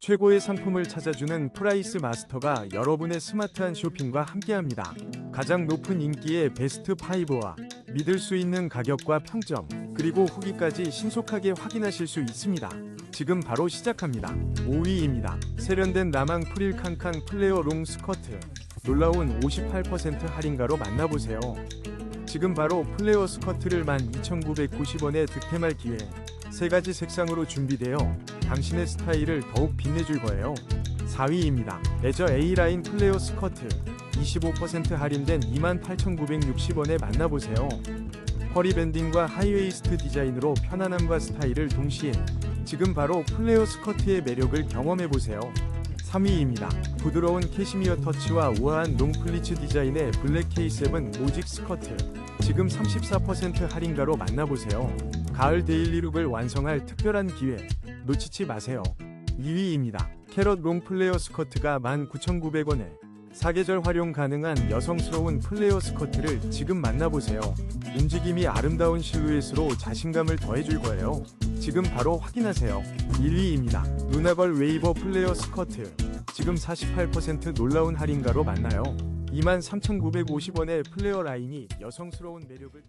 최고의 상품을 찾아주는 프라이스 마스터가 여러분의 스마트한 쇼핑과 함께합니다. 가장 높은 인기의 베스트 5와 믿을 수 있는 가격과 평점, 그리고 후기까지 신속하게 확인하실 수 있습니다. 지금 바로 시작합니다. 5위입니다. 세련된 나망 프릴 칸칸 플레어 롱 스커트. 놀라운 58% 할인가로 만나보세요. 지금 바로 플레어 스커트를 12,990원에 득템할 기회. 세 가지 색상으로 준비되어 당신의 스타일을 더욱 빛내줄 거예요. 4위입니다. 레저 A라인 플레어 스커트 25% 할인된 28,960원에 만나보세요. 허리 밴딩과 하이웨이스트 디자인으로 편안함과 스타일을 동시에 지금 바로 플레어 스커트의 매력을 경험해보세요. 3위입니다. 부드러운 캐시미어 터치와 우아한 롱플리츠 디자인의 블랙 K7 모직 스커트 지금 34% 할인가로 만나보세요. 가을 데일리룩을 완성할 특별한 기회 놓치지 마세요. 2위입니다. 캐럿 롱 플레어 스커트가 19,900원에 사계절 활용 가능한 여성스러운 플레어 스커트를 지금 만나보세요. 움직임이 아름다운 실루엣으로 자신감을 더해줄 거예요. 지금 바로 확인하세요. 1위입니다. 루나걸 웨이버 플레어 스커트. 지금 48% 놀라운 할인가로 만나요. 23,950원의 플레어 라인이 여성스러운 매력을